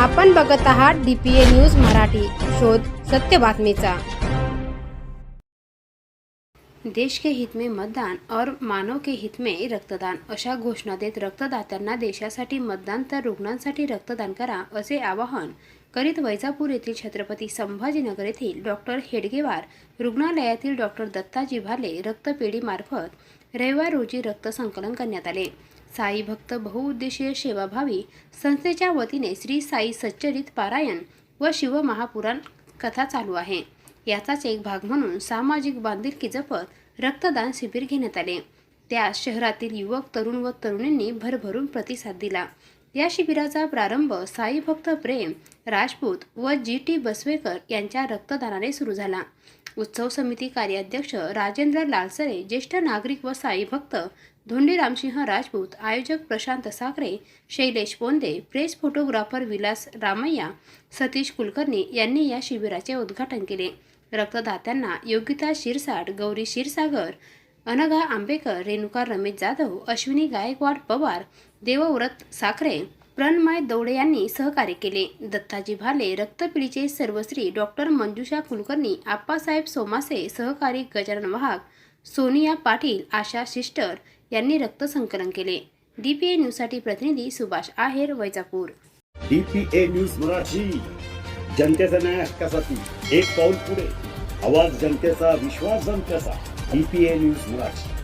आपण बघत आहात डीपीए न्यूज मराठी. शोध सत्य बातमीचा. देश के हित में मतदान और मानव के हित में रक्तदान. अशा घोषणा देत रक्तदात्यांना देशासाठी मतदान तर रुग्णांसाठी रक्तदान करा असे आवाहन करीत वैजापूर येथील छत्रपती संभाजीनगर येथील डॉक्टर हेडगेवार रुग्णालयातील डॉक्टर दत्ताजी भाले रक्तपेढीमार्फत रविवार रोजी रक्त संकलन करण्यात आले. साई भक्त बहुउद्देशीय सेवाभावी संस्थेच्या वतीने श्री साई सच्चरित पारायण व शिवमहापुराण कथा चालू आहे. याचाच एक भाग म्हणून सामाजिक बांधिलकी जपत रक्तदान शिबिर घेण्यात आले. त्यास शहरातील युवक तरुण व तरुणींनी भरभरून प्रतिसाद दिला. या शिबिराचा प्रारंभ साई भक्त प्रेम राजपूत व जी टी बसवेकर यांच्या रक्तदानाने सुरू झाला. उत्सव समिती कार्याध्यक्ष राजेंद्र लालसरे ज्येष्ठ नागरिक व साई भक्त धोंडी रामसिंह राजपूत आयोजक प्रशांत साखरे शैलेश पोंदे प्रेस फोटोग्राफर विलास रामय्या सतीश कुलकर्णी यांनी या शिबिराचे उद्घाटन केले. रक्तदात्यांना योगिता शिरसाट गौरी क्षीरसागर अनघा आंबेकर रेणुका रमेश जाधव अश्विनी गायकवाड पवार देवव्रत साखरे प्रणमय दौडे यांनी सहकार्य केले. दत्ताजी भाले रक्तपिढीचे सर्वश्री डॉक्टर मंजुषा कुलकर्णी आप्पासाहेब सोमासे सहकारी गजानन वाहक सोनिया पाटील आशा सिस्टर यांनी रक्त संकलन केले डीपीए न्यूजसाठी प्रतिनिधी Subhash Aher Vaijapur. DPA news Marathi. जनतेचा न्याय हक्कासाठी एक पाऊल पुढे. आवाज जनतेचा विश्वास जनतेचा. DPA news Marathi